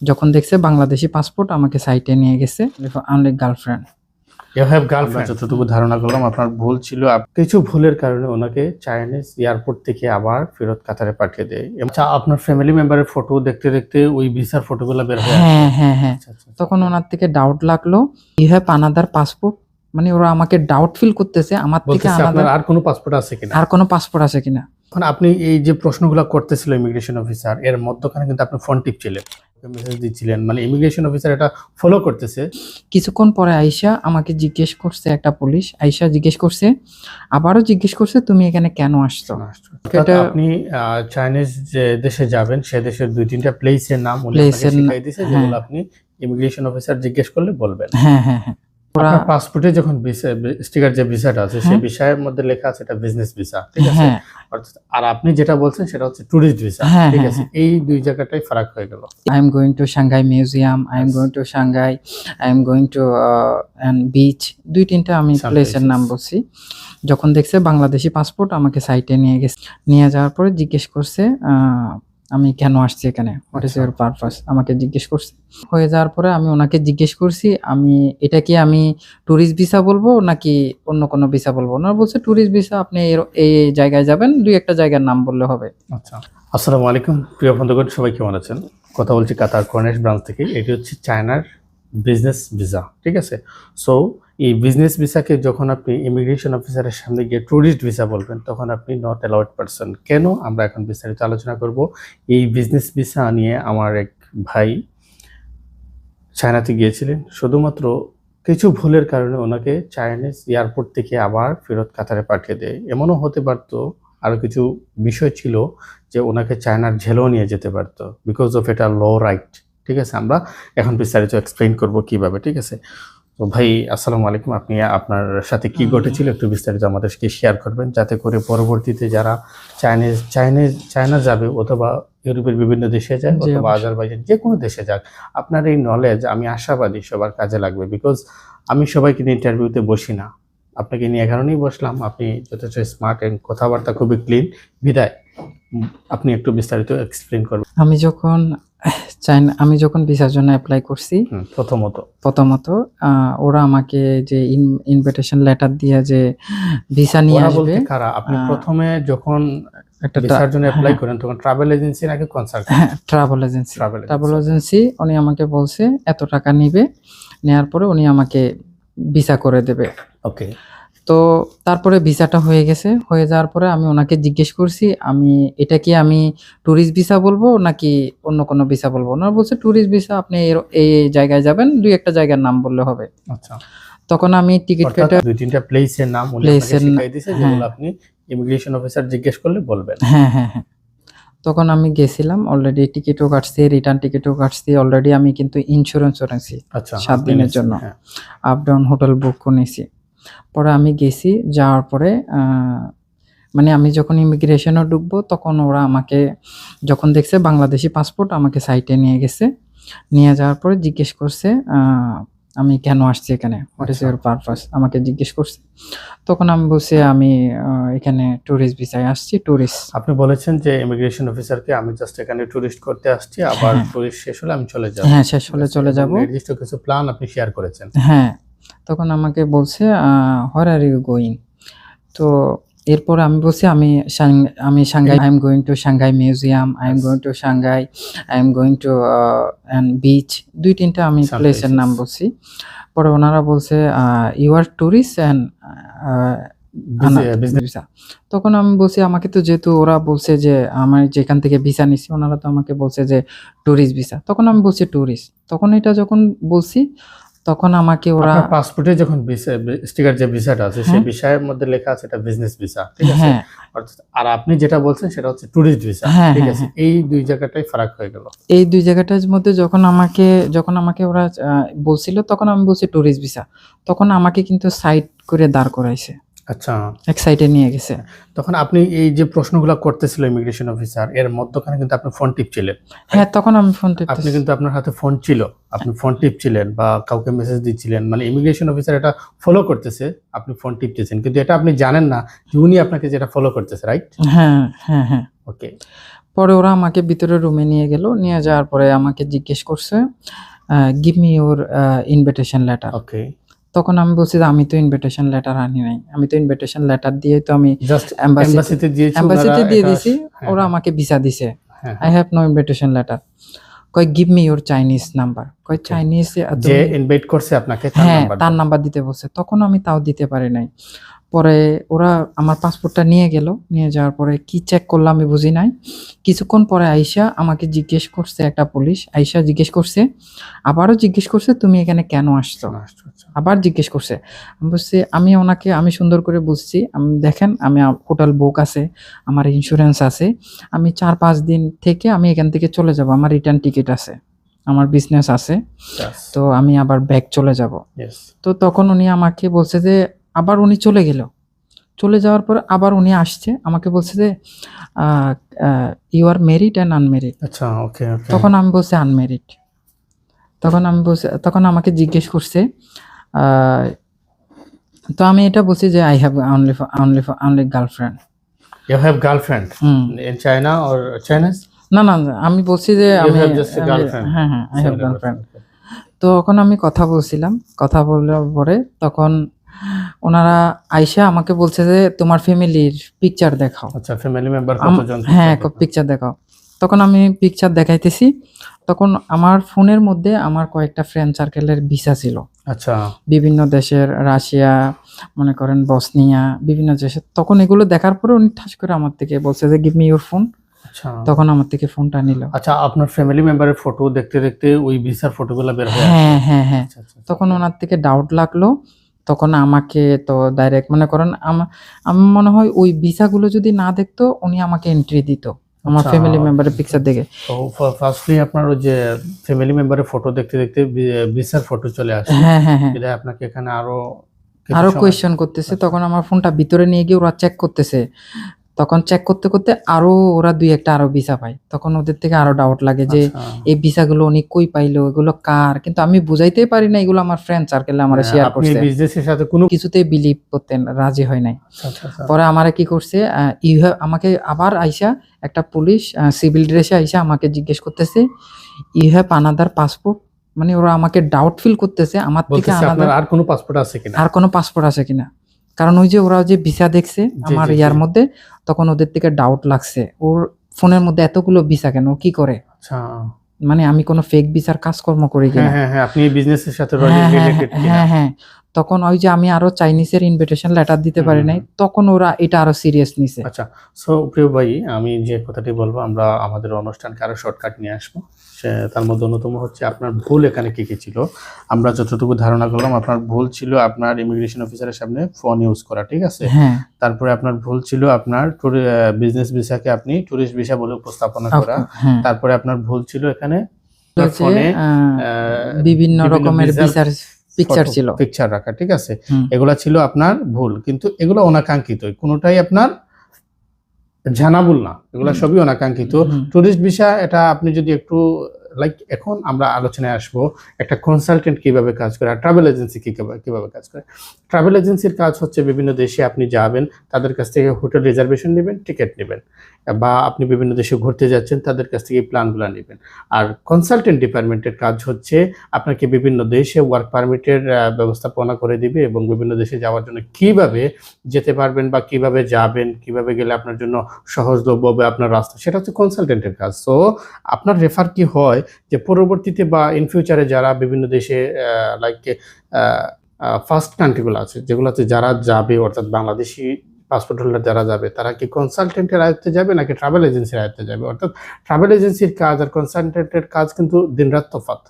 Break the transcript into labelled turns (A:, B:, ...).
A: যখন দেখছে বাংলাদেশি পাসপোর্ট আমাকে সাইটে নিয়ে গেছে only girlfriend
B: you have girlfriend যতটুকু ধারণা করলাম আপনার ভুল ছিল কিছু ভুলের কারণে ওনাকে চাইনিজ এয়ারপোর্ট থেকে আবার ফেরত কাতারে পাঠিয়ে দেয়। আচ্ছা, আপনার ফ্যামিলি মেম্বারের ফটো দেখতে দেখতে ওই ভিসার ফটোগুলো বের হয়ে।
A: হ্যাঁ হ্যাঁ হ্যাঁ।
B: আচ্ছা, আচ্ছা, আচ্ছা।
A: তখন ওনার থেকে ডাউট লাগল ইউ হ্যাভ আনাদার পাসপোর্ট মানে ওরা আমাকে ডাউট ফিল করতেছে আমার থেকে আনাদার
B: আপনার আর কোনো পাসপোর্ট আছে কিনা?
A: আর কোনো পাসপোর্ট আছে কিনা?
B: এখন আপনি এই যে প্রশ্নগুলো করতেছিল ইমিগ্রেশন অফিসার এর মধ্যখানে কিন্তু আপনি ফোন টিপছিলেন মেসেজ দিচ্ছিলেন। মানে ইমিগ্রেশন অফিসার এটা ফলো করতেছে।
A: কিছুক্ষণ পরে আইসা আমাকে জিজ্ঞেস করছে একটা পুলিশ আইসা জিজ্ঞেস করছে আবারও জিজ্ঞেস করছে তুমি এখানে কেন আসছো? এটা-
B: আপনি চাইনিজ যে দেশে যাবেন সে দেশের দুই তিনটা প্লেসের নাম উনি শিখাই দিয়েছে
A: হ্যাঁ।
B: যেগুলো আপনি ইমিগ্রেশন অফিসার জিজ্ঞেস করলে বলবেন।
A: হ্যাঁ হ্যাঁ হ্যাঁ। ওরা
B: পাসপোর্টে যখন স্টিকার যে ভিসাটা আছে সেই
A: হ্যাঁ।
B: বিষয়ের মধ্যে লেখা আছে এটা বিজনেস ভিসা ঠিক আছে?
A: হ্যাঁ।
B: আর আপনি যেটা বলছেন সেটা হচ্ছে টুরিস্ট ভিসা
A: হ্যাঁ,
B: ঠিক
A: হ্যাঁ,
B: আছে? এই দুই জায়গাটাই ফারাক হয়ে গেল।
A: Am going to Shanghai Museum, I am
B: Yes.
A: going to Shanghai, I am going to uh, দুই তিনটা আমি প্লেসের নাম বলছি। যখন দেখছে বাংলাদেশি পাসপোর্ট আমাকে সাইটে নিয়ে গেছে। নিয়ে যাওয়ার পরে জিজ্ঞেস করছে আমি কেন আসছি এখানে? What is. ইউর পারপাস আমাকে জিজ্ঞেস করছে। হয়ে যাওয়ার পরে আমি ওনাকে জিজ্ঞেস করছি আমি এটা কি আমি ট্যুরিস্ট ভিসা বলব নাকি অন্য কোনো ভিসা বলব? ওনারা বলছে ট্যুরিস্ট ভিসা আপনি এই জায়গায় যাবেন দুই একটা জায়গার নাম বললে হবে।
B: আচ্ছা। আসসালামু আলাইকুম। প্রিয় বন্ধুগণ সবাই কেমন আছেন? কথা বলছি কাতার কর্নেশ ব্রাঞ্চ থেকে এটি হচ্ছে চায়নার বিজনেস ভিসা ঠিক আছে? সো এই বিজনেস ভিসাকে যখন আপনি ইমিগ্রেশন অফিসারের সামনে গিয়ে ট্যুরিস্ট ভিসা বলবেন, তখন আপনি নট অ্যালাউড পারসন কেন? আমরা এখন বিস্তারিত আলোচনা করব। এই বিজনেস ভিসা নিয়ে আমার এক ভাই চায়নাতে গিয়েছিলেন। শুধুমাত্র কিছু ভুলের কারণে ওনাকে চাইনিজ এয়ারপোর্ট থেকে আবার ফেরত কাতারে পাঠিয়ে দেয়। এমনও হতে পারতো, আরও কিছু বিষয় ছিল যে ওনাকে চায়নার জেলেও নিয়ে যেতে পারতো বিকজ অফ এটা ল রাইট ঠিক আছে? আমরা এখন বিস্তারিত এক্সপ্লেন করব কীভাবে। ঠিক আছে? তো ভাই আসসালামু আলাইকুম। আপনি আপনার সাথে কি ঘটেছিল একটু বিস্তারিত আমাদেরকে শেয়ার করবেন যাতে করে পরবর্তীতে যারা চাইনিজ চাইনিজ চায়না যাবে অথবা ইউরোপের বিভিন্ন দেশে যায় অথবা। আজারবাইজান যে কোনো দেশে যাক আপনার এই নলেজ আমি আশাবাদী সবার কাজে লাগবে। বিকজ আমি সবাইকে নিয়ে ইন্টারভিউতে বসি না। আপনাকে নিয়ে এ কারণেই বসলাম। আপনি যথেষ্ট স্মার্ট এন্ড কথাবার্তা খুবই ক্লিন বিদায়। আপনি একটু বিস্তারিত এক্সপ্লেন করবেন
A: আমি যখন চাইনা আমি যখন ভিসার জন্য অ্যাপ্লাই করছি
B: প্রথমত।
A: প্রথমত ওরা আমাকে যে ইনভিটেশন লেটার দিয়ে যে ভিসা নিয়ে আসবে
B: আপনি প্রথমে যখন
A: একটা
B: ভিসার জন্য অ্যাপ্লাই। করেন তখন ট্রাভেল এজেন্সি নাকি কনসাল্ট
A: হ্যাঁ ট্রাভেল এজেন্সি
B: ট্রাভেল
A: এজেন্সি উনি আমাকে বলছে এত টাকা নিবে। নেয়ার পরে উনি আমাকে ভিসা করে দেবে।
B: ওকে
A: তো তারপরে ভিসাটা হয়ে গেছে। হয়ে যাওয়ার পরে আমি ওনাকে জিজ্ঞেস করছি আমি এটা কি আমি ট্যুরিস্ট ভিসা বলব নাকি অন্য কোনো ভিসা বলব? ওনারা বলছে ট্যুরিস্ট ভিসা আপনি এই জায়গায় যাবেন দুই একটা জায়গার নাম বললে হবে।
B: আচ্ছা।
A: তখন আমি টিকিট কেটে
B: দুই তিনটা প্লেসের নাম শিখাই দিয়েছে
A: হ্যাঁ।
B: যেগুলো আপনি ইমিগ্রেশন অফিসার জিজ্ঞেস করলে বলবেন।
A: হ্যাঁ হ্যাঁ হ্যাঁ। তখন আমি গেছিলাম অলরেডি টিকিটও কাটছি রিটার্ন টিকিটও কাটছি অলরেডি আমি কিন্তু ইন্স্যুরেন্স নিয়েছি
B: আচ্ছা
A: সাত দিনের জন্য। আপ ডাউন হোটেল বুক করে নিয়েছি পরে আমি গেছি যাওয়ার পরে মানে আমি যখন ইমিগ্রেশনও ঢুকবো তখন ওরা আমাকে যখন দেখছে বাংলাদেশি পাসপোর্ট আমাকে সাইটে নিয়ে গেছে। নিয়ে যাওয়ার পরে জিজ্ঞেস করছে আমি কেন আসছি এখানে? What is. ইউর পারপাস আমাকে জিজ্ঞেস করছে। তখন আমি বলছি আমি এখানে ট্যুরিস্ট ভিসায় আসছি ট্যুরিস্ট
B: আপনি বলেছেন যে ইমিগ্রেশন অফিসারকে আমি জাস্ট এখানে টুরিস্ট করতে আসছি আবার
A: হ্যাঁ।
B: টুরিস্ট শেষ হলে আমি চলে যাব।
A: হ্যাঁ শেষ হলে চলে যাব।
B: নির্দিষ্ট কিছু প্ল্যান আপনি শেয়ার করেছেন।
A: হ্যাঁ। তখন আমাকে বলছে হোয়ার আর ইউ গোয়িং তো এরপর আমি বলছি আমি আমি Shanghai I am going to Shanghai museum I am going to Shanghai I am going to and beach দুই তিনটা আমি প্লেসের নাম বলছি। পরে ওনারা বলছে you are tourist and visa তখন আমি বলছি আমাকে তো যেহেতু ওরা বলছে যে আমার যেখান থেকে ভিসা নিছি ওনারা তো আমাকে বলছে যে ট্যুরিস্ট ভিসা তখন আমি বলছি ট্যুরিস্ট তখন এটা যখন বলছি তখন আমাকে ওরা
B: পাসপোর্টে যখন স্টিকার যে ভিসাটা আছে সেই
A: ভিসার
B: বিষয়ের মধ্যে লেখা আছে এটা বিজনেস ভিসা ঠিক আছে?
A: হ্যাঁ।
B: আর আপনি যেটা বলছেন সেটা হচ্ছে টুরিস্ট ভিসা
A: হ্যাঁ,
B: ঠিক
A: হ্যাঁ,
B: আছে? এই দুই জায়গাটাই ফারাক হয়ে গেল।
A: এই দুই জায়গাটার মধ্যে যখন আমাকে যখন আমাকে ওরা বলছিল তখন আমি বলছি ট্যুরিস্ট ভিসা তখন আমাকে কিন্তু সাইড করে দাঁড় করাইছে।
B: আচ্ছা।
A: এক সাইডে নিয়ে গেছে।
B: তখন আপনি এই যে প্রশ্নগুলো করতেছিল ইমিগ্রেশন অফিসার এর মধ্যখানে কিন্তু আপনি ফোন টিপছিলেন।
A: হ্যাঁ তখন আমি ফোন
B: আপনি কিন্তু আপনার হাতে ফোন ছিল। আপনি ফোন টিপছিলেন বা কাউকে মেসেজ দিচ্ছিলেন। মানে ইমিগ্রেশন অফিসার এটা ফলো করতেছে আপনি ফোন টিপতেছেন। কিন্তু এটা আপনি জানেন না যে উনি আপনাকে যেটা ফলো করতেছে রাইট
A: হ্যাঁ হ্যাঁ হ্যাঁ।
B: ওকে
A: পরে ওরা আমাকে ভিতরে রুমে নিয়ে গেল। নিয়ে যাওয়ার পরে আমাকে জিজ্ঞেস করছে give me your invitation letter
B: okay
A: তখন আমি বলছি যে আমি তো ইনভিটেশন লেটার আনি নাই। আমি তো ইনভিটেশন লেটার দিয়ে তো আমি
B: জাস্ট
A: Embassy-
B: দিয়েছি
A: এম্বাসিতে দিয়ে দিয়েছি
B: হ্যাঁ,
A: ওরা আমাকে ভিসা দিছে।
B: হ্যাঁ,
A: I have no invitation letter কয় give me your Chinese number কয় চাইনিজ
B: যে ইনভাইট করছে আপনাকে তার
A: হ্যাঁ তার নাম্বার দিতে বলছে। তখন আমি তাও দিতে পারি নাই। পরে ওরা আমার পাসপোর্টটা নিয়ে গেল। নিয়ে যাওয়ার পরে কি চেক করলাম আমি বুঝি নাই। কিছুক্ষণ পরে আইসা আমাকে জিজ্ঞেস করছে একটা পুলিশ। আইসা জিজ্ঞেস করছে আবারও জিজ্ঞেস করছে তুমি এখানে কেন আসছো?
B: আচ্ছা,
A: আবার জিজ্ঞেস করছে আমি বলছি আমি ওনাকে আমি সুন্দর করে বুঝছি। আমি দেখেন আমি হোটেল বুক আছে আমার ইন্স্যুরেন্স আছে। আমি চার পাঁচ দিন থেকে আমি এখান থেকে চলে যাব। আমার রিটার্ন টিকিট আছে আমার বিজনেস আছে। তো আমি আবার ব্যাক চলে যাব। তো তখন উনি আমাকে বলছে যে আবার উনি চলে গেল। চলে যাওয়ার পর আবার উনি আসছে আমাকে বলছে যে you are married and unmarried
B: আচ্ছা ওকে
A: তখন আমি বলছি আনমেরিড তখন আমি বলছি তখন আমাকে জিজ্ঞেস করছে তো আমি এটা বলছি যে I have only only only girlfriend
B: you have girlfriend in China or Chinese
A: না না আমি বলছি যে আমি হ্যাঁ হ্যাঁ আই হ্যাভ গার্লফ্রেন্ড তো তখন আমি কথা বলছিলাম কথা বলার পরে তখন ওনারা আইসা আমাকে বলছে যে তোমার ফ্যামিলির পিকচার দেখাও।
B: আচ্ছা ফ্যামিলি মেম্বার কতজন?
A: হ্যাঁ পিকচার দেখাও। তখন আমি পিকচার দেখাইতেছি। তখন আমার ফোনের মধ্যে আমার কয়েকটা ফ্রেন্ড সার্কেলের ভিসা ছিল।
B: আচ্ছা।
A: বিভিন্ন দেশের রাশিয়া মনে করেন বসনিয়া বিভিন্ন দেশের। তখন এগুলো দেখার পরে উনি ঠাস করে আমার থেকে বলছে যে গিভ মি ইউর ফোন তখন আমার থেকে ফোনটা নিল।
B: আচ্ছা আপনার ফ্যামিলি মেম্বারের ফটো দেখতে দেখতে ওই ভিসার ফটোগুলো বের হয়ে
A: হ্যাঁ হ্যাঁ হ্যাঁ।
B: আচ্ছা, আচ্ছা, আচ্ছা।
A: তখন ওনার থেকে ডাউট লাগল। তখন আমাকে তো ডাইরেক্ট মনে করেন আমি আমার মনে হয় ওই ভিসাগুলো যদি না দেখতো উনি আমাকে এন্ট্রি দিত। আমার
B: আচ্ছা।
A: ফ্যামিলি মেম্বারের পিকচার দেখে।
B: তো ফার্স্টলি আপনার ওই যে ফ্যামিলি মেম্বারের ফটো দেখতে দেখতে ভিসার ফটো চলে আসে।
A: হ্যাঁ হ্যাঁ হ্যাঁ।
B: এটা আপনাকে এখানে
A: আরও
B: আরও
A: কোয়েশ্চেন করতেছে। তখন আমার ফোনটা ভিতরে নিয়ে গিয়ে ওরা চেক করতেছে। তখন চেক করতে করতে আরও ওরা দুই একটা আরও ভিসা পায়। তখন ওদের থেকে আরও ডাউট লাগে যে
B: আচ্ছা।
A: এই ভিসাগুলো উনি কই পাইলো এগুলো কার? কিন্তু আমি বুঝাইতেই পারি না এগুলো আমার ফ্রেন্ড সার্কেলে আমার শেয়ার
B: আপনি
A: করছে।
B: বিজনেসের সাথে কোনো
A: কিছুতেই বিলিভ করতেন রাজি হয় নাই।
B: আচ্ছা, আচ্ছা।
A: পরে আমারে কি করছে ইউ হ্যাভ আমাকে আবার আইসা একটা পুলিশ সিভিল ড্রেসে আইসা আমাকে জিজ্ঞেস করতেছে ইউ হ্যাভ আনাদার পাসপোর্ট মানে ওরা আমাকে ডাউট ফিল করতেছে আমার থেকে
B: আর কোনো পাসপোর্ট আছে কিনা?
A: আর কোনো পাসপোর্ট আছে কিনা? কারণ ওই যে ওরা যে ভিসা দেখছে আমার ইয়ার মধ্যে তখন ওদের থেকে ডাউট লাগছে। ওর ফোনের মধ্যে এতগুলো ভিসা কেন? ও কি করে?
B: আচ্ছা।
A: মানে আমি কোনো ফেক ভিসার কাজকর্ম করি
B: হ্যাঁ
A: কিনা।
B: হ্যাঁ হ্যাঁ আপনি বিজনেসের সাথে
A: হ্যাঁ হ্যাঁ। তখন ওই যে আমি আরও চাইনিজের ইনভিটেশন লেটার দিতে পারি নাই তখন ওরা এটা আরও সিরিয়াস নিছে।
B: আচ্ছা সো প্রিয় ভাই আমি যে কথাটি বলব আমরা আমাদের অনুষ্ঠানকে আরও শর্টকাট নিয়ে আসব। তার মধ্যে অন্যতম হচ্ছে আপনার ভুল এখানে কি কি ছিল? আমরা যতটুকু ধারণা করলাম আপনার ভুল ছিল আপনার ইমিগ্রেশন অফিসারের সামনে ফোন ইউজ করা ঠিক আছে?
A: হ্যাঁ।
B: তারপরে আপনার ভুল ছিল আপনার বিজনেস ভিসাকে আপনি টুরিস্ট ভিসা বলে উপস্থাপনা করা।
A: হ্যাঁ।
B: তারপরে আপনার ভুল ছিল এখানে
A: বিভিন্ন রকমের বিচার পিকচার ছিল।
B: পিকচার রাখা ঠিক আছে? এগুলা ছিল আপনার ভুল কিন্তু এগুলো অনাকাঙ্ক্ষিত। কোনোটাই আপনার জানাবুল না। এগুলা সবই অনাকাঙ্ক্ষিত। টুরিস্ট ভিসা এটা আপনি যদি একটু লাইক এখন আমরা আলোচনায় আসব একটা কনসালটেন্ট কীভাবে কাজ করে আর ট্রাভেল এজেন্সি কীভাবে কীভাবে কাজ করে। ট্রাভেল এজেন্সির কাজ হচ্ছে বিভিন্ন দেশে আপনি যাবেন, তাদের কাছ থেকে হোটেল রিজার্ভেশন নেবেন টিকিট নেবেন। বা আপনি বিভিন্ন দেশে ঘুরতে যাচ্ছেন, তাদের কাছ থেকে প্ল্যানগুলো নেবেন। আর কনসালটেন্ট ডিপার্টমেন্টের কাজ হচ্ছে আপনাকে বিভিন্ন দেশে ওয়ার্ক পারমিটের ব্যবস্থাপনা করে দিবে এবং বিভিন্ন দেশে যাওয়ার জন্য কীভাবে যেতে পারবেন বা কীভাবে যাবেন, কীভাবে গেলে আপনার জন্য সহজলভ্য হবে আপনার রাস্তা, সেটা হচ্ছে কনসালটেন্টের কাজ। সো আপনার রেফার কি হয় যে পরবর্তীতে বা ইন ফিউচারে যারা বিভিন্ন দেশে লাইক ফার্স্ট কান্ট্রিগুলো আছে যেগুলো আছে যারা যাবে, অর্থাৎ বাংলাদেশি পাসপোর্ট হোল্ডার যারা যাবে, তারা কি কনসালটেন্টের আয়ত্তে যাবে নাকি ট্রাভেল এজেন্সির আয়ত্তে যাবে? অর্থাৎ ট্রাভেল এজেন্সির কাজ আর কনসালটেন্টের কাজ কিন্তু দিনরাত
A: অবশ্যই।